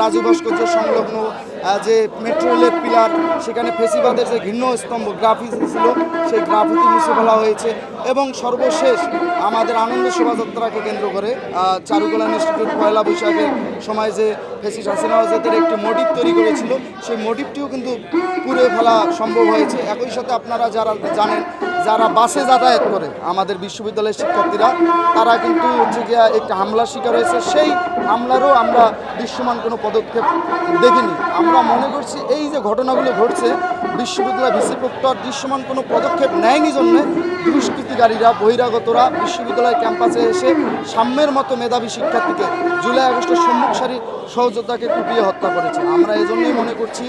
রাজু ভাস্কর্য সংলগ্ন যে মেট্রো রেলের পিলার সেখানে ফেসিবাদের যে ঘৃণ্য স্তম্ভ গ্রাফিতি ছিল, সেই গ্রাফিতি মুছে ফেলা হয়েছে এবং সর্বশেষ আমাদের আনন্দ শোভাযাত্রাকে কেন্দ্র করে চারুকলা ইনস্টিটিউট পয়লা বৈশাখের সময় যে ফেসিস হাসিনা ওয়াজেদের একটি মোটিভ তৈরি করেছিল, সেই মোটিভটিও কিন্তু পুড়ে ফেলা সম্ভব হয়েছে। একই সাথে আপনারা যারা জানেন যারা বাসে যাতায়াত করে, আমাদের বিশ্ববিদ্যালয়ের শিক্ষার্থীরা, তারা কিন্তু হচ্ছে গিয়া একটি হামলার শিকার হয়েছে। সেই হামলারও আমরা দৃশ্যমান কোনো পদক্ষেপ দেখিনি। আমরা মনে করছি এই যে ঘটনাগুলো ঘটছে, বিশ্ববিদ্যালয় ভিসি প্রক্টর দৃশ্যমান কোনো পদক্ষেপ নেয়নি জন্য দুষ্কৃতিকারীরা, বহিরাগতরা বিশ্ববিদ্যালয় ক্যাম্পাসে এসে সাম্যের মতো মেধাবী শিক্ষার্থীকে জুলাই আগস্টের সম্মুখ সহযোদ্ধাকে কুপিয়ে হত্যা করেছে। আমরা এজন্যই মনে করছি,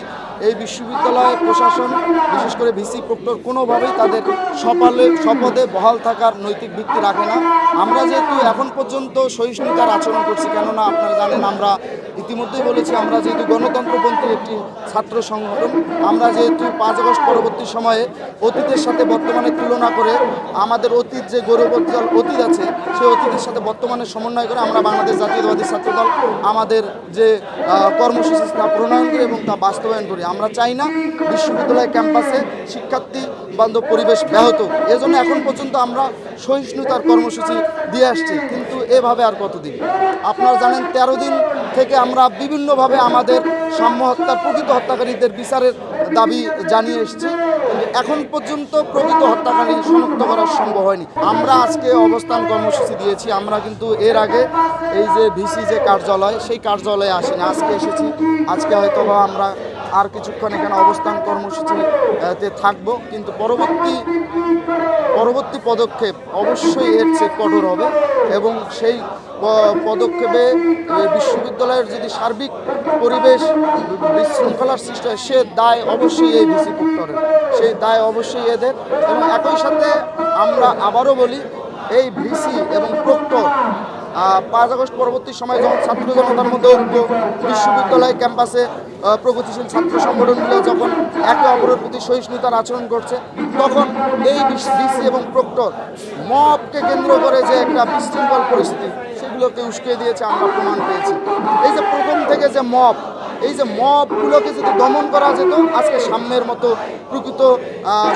এই বিশ্ববিদ্যালয় প্রশাসন, বিশেষ করে ভিসি প্রক্টর কোনোভাবেই তাদের সপালে শপথে বহাল থাকার নৈতিক ভিত্তি রাখে না। আমরা যেহেতু এখন পর্যন্ত সহিষ্ণুতার আচরণ করছি, কেননা আপনারা জানেন আমরা ইতিমধ্যেই বলেছি, আমরা যেহেতু গণতন্ত্রপন্থী একটি ছাত্র সংগঠন, আমরা যেহেতু পাঁচ আগস্ট পরবর্তী সময়ে অতীতের সাথে বর্তমানে তুলনা করে আমাদের অতীত যে গৌরবোজ্জ্বল অতীত আছে, সেই অতীতের সাথে বর্তমানে সমন্বয় করে আমরা বাংলাদেশ জাতীয়তাবাদী ছাত্রদল আমাদের যে কর্মসূচি তা প্রণয়ন করি এবং তা বাস্তবায়ন করি। আমরা চাই না বিশ্ববিদ্যালয় ক্যাম্পাসে শিক্ষার্থী বান্ধব পরিবেশ ব্যাহত এজন্য এখন পর্যন্ত আমরা সহিষ্ণুতার কর্মসূচি দিয়ে আসছি, কিন্তু এভাবে আর কতদিন? আপনারা জানেন, তেরো দিন থেকে আমরা বিভিন্নভাবে আমাদের সাম্য হত্যার প্রকৃত হত্যাকারীদের বিচারের দাবি জানিয়ে এসেছি। এখন পর্যন্ত প্রকৃত হত্যাকারী শনাক্ত করা সম্ভব হয়নি। আমরা আজকে অবস্থান কর্মসূচি দিয়েছি। আমরা কিন্তু এর আগে এই যে ভিসি যে কার্যালয়, সেই কার্যালয়ে আসেনি। আজকে এসেছি। আজকে হয়তো আমরা আর কিছুক্ষণ এখানে অবস্থান কর্মসূচিতে থাকব। কিন্তু পরবর্তী পরবর্তী পদক্ষেপ অবশ্যই এর চেয়ে কঠোর হবে এবং সেই পদক্ষেপে বিশ্ববিদ্যালয়ের যদি সার্বিক পরিবেশ বিশৃঙ্খলার সৃষ্টি হয়, সে দায় অবশ্যই এই ভিসি করে সেই দায় অবশ্যই এদের। এবং একই সাথে আমরা আবারও বলি, এই ভিসি এবং প্রক্টর পাঁচ আগস্ট পরবর্তী সময় যখন ছাত্র জনতার মধ্যে ঐক্য, বিশ্ববিদ্যালয় ক্যাম্পাসে প্রগতিশীল ছাত্র সংগঠনগুলো যখন একে অপরের প্রতি সহিষ্ণুতার আচরণ করছে, তখন এই ডিসি এবং প্রক্টর মবকে কেন্দ্র করে যে একটা বিশৃঙ্খল পরিস্থিতি, সেগুলোকে উস্কিয়ে দিয়েছে আমরা প্রমাণ পেয়েছি। এই যে প্রথম থেকে যে মব এই যে মবগুলোকে যদি দমন করা যেত, আজকে সাম্যের মতো প্রকৃত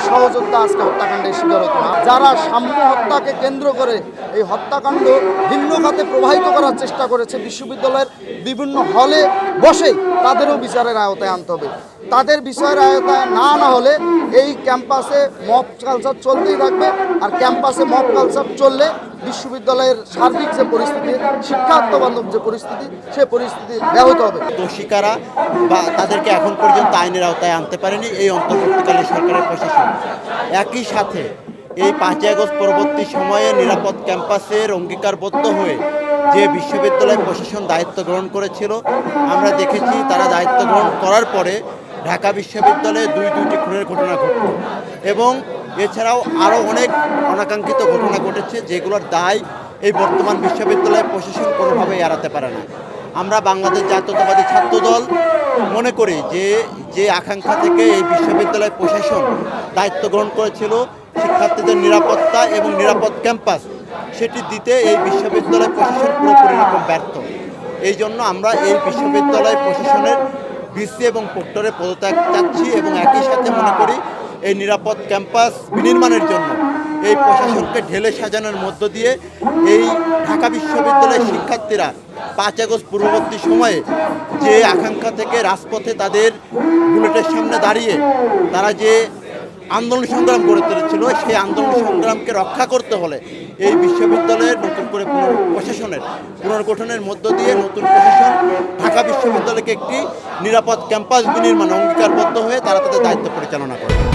সহযোগিতা আজকে হত্যাকাণ্ডের শিকার হতো। না যারা সাম্য হত্যাকে কেন্দ্র করে এই হত্যাকাণ্ড ভিন্ন খাতে প্রবাহিত করার চেষ্টা করেছে, বিশ্ববিদ্যালয়ের বিভিন্ন হলে বসে তাদেরও বিচারের আওতায় আনতে হবে। তাদের বিষয়ের আয়তায় না না হলে এই ক্যাম্পাসে মব কালচার চলতেই থাকবে। আর ক্যাম্পাসে মব কালচার চললে বিশ্ববিদ্যালয়ের সার্বিক যে পরিস্থিতি শিক্ষার্থবান্ধব যে পরিস্থিতি, সে পরিস্থিতি ব্যাহত হবে। দোষিকারা বা তাদেরকে এখন পর্যন্ত আইনের আওতায় আনতে পারেনি এই অন্তর্বর্তীকালীন সরকারের প্রশাসন। একই সাথে এই পাঁচই আগস্ট পরবর্তী সময়ে নিরাপদ ক্যাম্পাসের অঙ্গীকারবদ্ধ হয়ে যে বিশ্ববিদ্যালয় প্রশাসন দায়িত্ব গ্রহণ করেছিল, আমরা দেখেছি তারা দায়িত্ব গ্রহণ করার পরে ঢাকা বিশ্ববিদ্যালয়ে দুই দুইটি খুনের ঘটনা ঘটল। এবং এছাড়াও আরও অনেক অনাকাঙ্ক্ষিত ঘটনা ঘটেছে যেগুলোর দায় এই বর্তমান বিশ্ববিদ্যালয় প্রশাসন কোনোভাবেই এড়াতে পারে না। আমরা বাংলাদেশ জাতীয়তাবাদী ছাত্রদল মনে করি যে যে আকাঙ্ক্ষা থেকে এই বিশ্ববিদ্যালয় প্রশাসন দায়িত্ব গ্রহণ করেছিল শিক্ষার্থীদের নিরাপত্তা এবং নিরাপদ ক্যাম্পাস, সেটি দিতে এই বিশ্ববিদ্যালয় প্রশাসন পুরোপুরি রকম ব্যর্থ। এই জন্য আমরা এই বিশ্ববিদ্যালয় প্রশাসনের ভিসি এবং প্রক্টরে পদত্যাগ চাচ্ছি এবং একই সাথে মনে করি এই নিরাপদ ক্যাম্পাস বিনির্মাণের জন্য এই প্রশাসনকে ঢেলে সাজানোর মধ্য দিয়ে এই ঢাকা বিশ্ববিদ্যালয়ের শিক্ষার্থীরা পাঁচ আগস্ট পূর্ববর্তী সময়ে যে আকাঙ্ক্ষা থেকে রাজপথে তাদের বুলেটের সামনে দাঁড়িয়ে তারা যে আন্দোলন সংগ্রাম গড়ে তুলেছিল। সেই আন্দোলন সংগ্রামকে রক্ষা করতে হলে এই বিশ্ববিদ্যালয়ের নতুন করে পুনর প্রশাসনের পুনর্গঠনের মধ্য দিয়ে নতুন প্রশাসন, ঢাকা বিশ্ববিদ্যালয়কে একটি নিরাপদ ক্যাম্পাস বিনির্মাণ অঙ্গীকারবদ্ধ হয়ে তারা তাদের দায়িত্ব পরিচালনা করে।